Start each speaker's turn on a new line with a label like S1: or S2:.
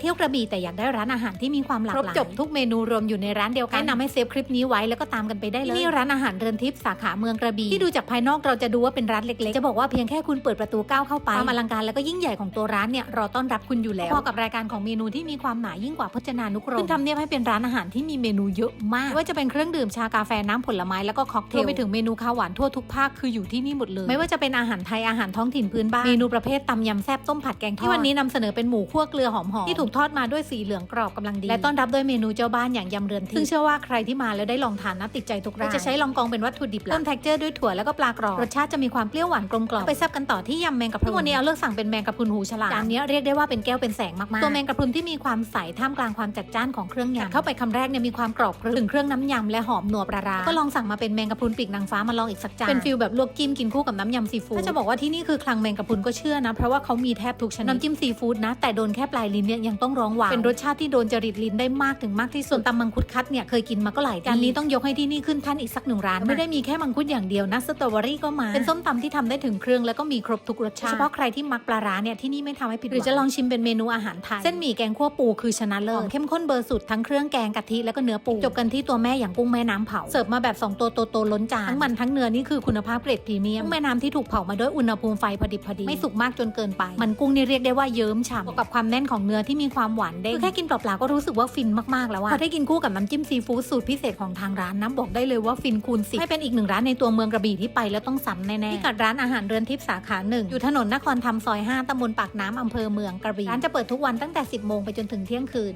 S1: เที่ยวกระบี่แต่อยากได้ร้านอาหารที่มีความหลากหลายครบจบทุกเมนูรวมอยู่ในร้านเดียวกันแนะนำให้เซฟคลิปนี้ไว้แล้วก็ตามกันไปได้เลยที่นี่ร้านอาหารเรือนทิพย์สาขาเมืองกระบี่ที่ดูจากภายนอกเราจะดูว่าเป็นร้านเล็กๆ จะบอกว่าเพียงแค่คุณเปิดประตูก้าวเข้าไปความอลังการแล้วก็ยิ่งใหญ่ของตัวร้านเนี่ยรอต้อนรับคุณอยู่แล้วพอกับรายการของเมนูที่มีความหมายยิ่งกว่าพจนานุกรมขึ้นทำเนียบให้เป็นร้านอาหารที่มีเมนูเยอะมากไม่ว่าจะเป็นเครื่องดื่มชากาแฟน้ำผลไม้แล้วก็ค็อกเทลรวมไปถึงเมนูข้าวหวานทั่วทุกภาคคืออยู่ที่นี่หมดเลย ไม่ว่าจะเป็นอาหารไทยอาหารท้องถิ่นพื้นบ้านเมนูประเภทตำยำแซ่บต้มผัดแกงทอดที่วันนี้นำเสนอเป็นหมูคั่วเกลือหอมๆที่ถูกทอดมาด้วยสีเหลืองกรอบกำลังดี และต้อนรับด้วยเมนูเจ้าบ้านอย่างยำเรือนทิพย์ซึ่งเชื่อว่าใครที่มาแล้วได้ลองทานนะติดใจทุกร้านจะใช้ลองกองเป็นวัตถุดิบหลักเพิ่ม texture ด้วยถั่วแล้วก็ปลากรอบรสชาติจะมีความเปรี้ยวหวานกลมกล่อมไปแซ่บกันต่อที่ยำแมงกะพรุนซึ่งวันนี้เอาเลือกสั่งเป็นแมงกะพรุนหูฉลามจานนี้เรียกได้ว่าเป็นแก้วเป็นแสงมากๆตัวแมงกะพรุนที่มีความใสท่ามกลางความจัดจ้านของเครื่องยำเข้าไปคำแรกเนี่ยมีความกรอบถึงเครื่องน้ำยำและหอมนัวปลาร้าก็ลองสั่งมาเป็นแมงกะพรุนปีกนางฟ้ามาลองอีกสักจานเป็นฟิลแบบลวกจิ้มกินคู่กับน้ำยำซีฟู้ดถ้าจะบอกว่าที่นี่คือคลังแมงกะพรุนก็เชื่อนะเพราะว่าเขามีแทบทุกชนิดน้ำจิ้มซีฟู้ดนะแต่โดนแค่ปลายลิ้นเนี่ยยังต้องร้องว้าวเป็นรสชาติที่โดนจริตลิ้นได้มากถึงมากที่สุดตำมังคุดคัดเนี่ยเคยกินมาก็หลายจานนี้ต้องยกให้ที่นี่ขึ้นท่านอีกสักหนึ่งร้านไม่ได้มีแค่มังคุดอย่างเดียวนะสตรอเบอรี่ก็มาเป็นส้มตำที่ทำได้ถึงเครื่องแล้วก็มีครบทุกรสชาติเฉพาะใครที่มักปลาร้าเนี่ยที่นี่ไม่ทำให้ผิดหวังหรือจะลองชิมเป็นเมนูอาหารไทยเส้นหมี่แกงคั่วปูคือชนะเลิศเข้มข้นเบอร์สุดทั้งเครื่องแกงกะทิแล้วก็เนื้อปูจบกันที่ตัวแม่อย่างกุ้งแม่น้ำเผาเสิร์ฟมาแบบ2ตัวโตๆล้นจานทั้งมันทั้งเนื้อนี่คือคุณภาพเกรดพรีเมียมกุ้งแม่น้ำที่ถูกเผามาด้วยอุณหภูมิไฟพอดิบพอดีไม่สุกมากจนเกินไป มันกุ้งนี่เรียกได้ว่าเยิ้มฉ่ำบวกกับความแน่นของเนื้อที่มีความหวานเด้งคือแค่กินเปล่าๆก็รู้สึกว่าฟินมากๆแล้วอะพอได้กินคู่กับน้ำจิ้มซีฟู้ดสูตรพิเศษของทางร้านน้ำบอกได้เลยว่าฟินคูณสิให้เป็นอีกหนึ่งร้านในตัวเมืองกระบี่ที่ไปแล้วต้องซ้ำแน่ๆพิกัดร้านอาหารเรือนทิพย์สาขาหนึ่งอยู่ถนนนครธรรมซอย 5ตำบลปากน้ำอำเภอเมืองกระบี่ร้านจะเปิดทุกวันตั้งแต่ 10 โมงไปจนถึงเที่ยงคืน